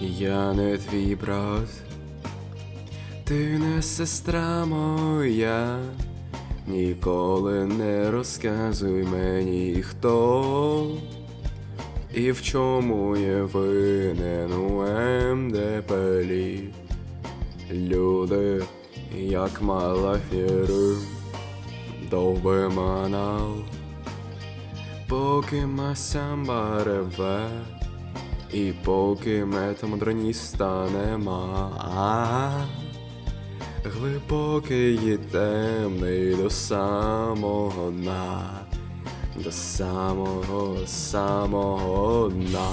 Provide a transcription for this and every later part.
Я не твій брат, ти не сестра моя, ніколи не розказуй мені хто і в чому є винен у МДПЛі. Люди, як малафіри, довби манал, поки масамба реве. І поки метамодроніста нема, глибокий і темний до самого дна, до самого самого дна.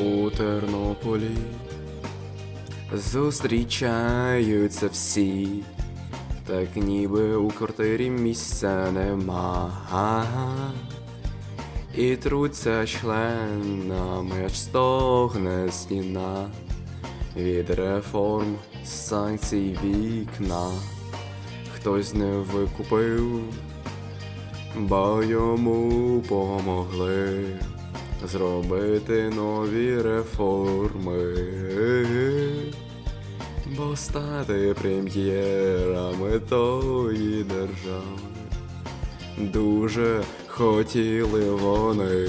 У Тернополі. Зустрічаються всі, так ніби у квартирі місця нема. І труться членами, аж стогне стіна. Від реформ, санкцій вікна. Хтось не викупив, бо йому помогли зробити нові реформи, бо стати прем'єрами тої держави дуже хотіли вони,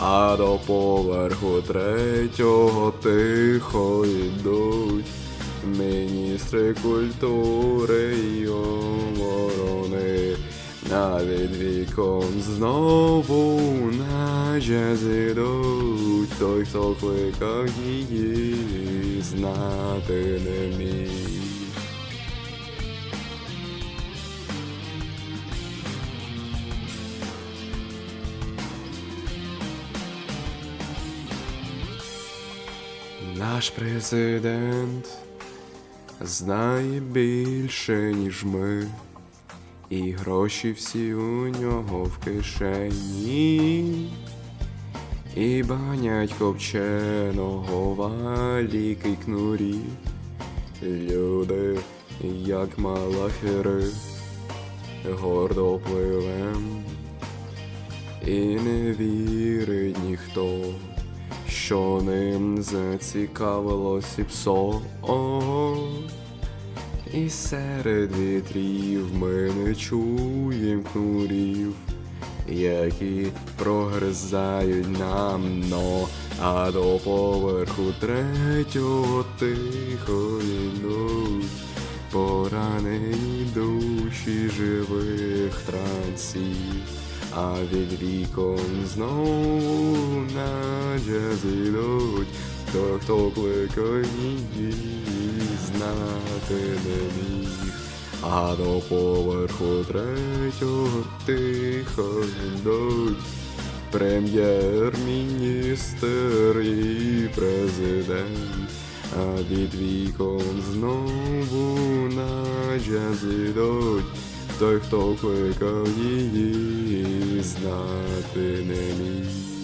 а до поверху третього тихо йдуть міністри культури й оборони. Навіть віком знову на джаз ідуть той, хто кликав її, знати не міг. Наш президент знає більше, ніж ми, і гроші всі у нього в кишені, і банять копченого валіки кнурі, люди, як малахери, гордо пливем, і не вірить ніхто що ним зацікавилось і псо. І серед вітрів ми не чуєм кнурів, які прогризають нам дно, а до поверху третього тихо йдуть поранені душі живих трансів. А від вікон знову на джаз ідуть, то хто кликає не міг. А до поверху третього тихо йдуть прем'єр-міністр і президент. А від вікон знову на джаз ідуть, той, хто кликав її, знати не міг.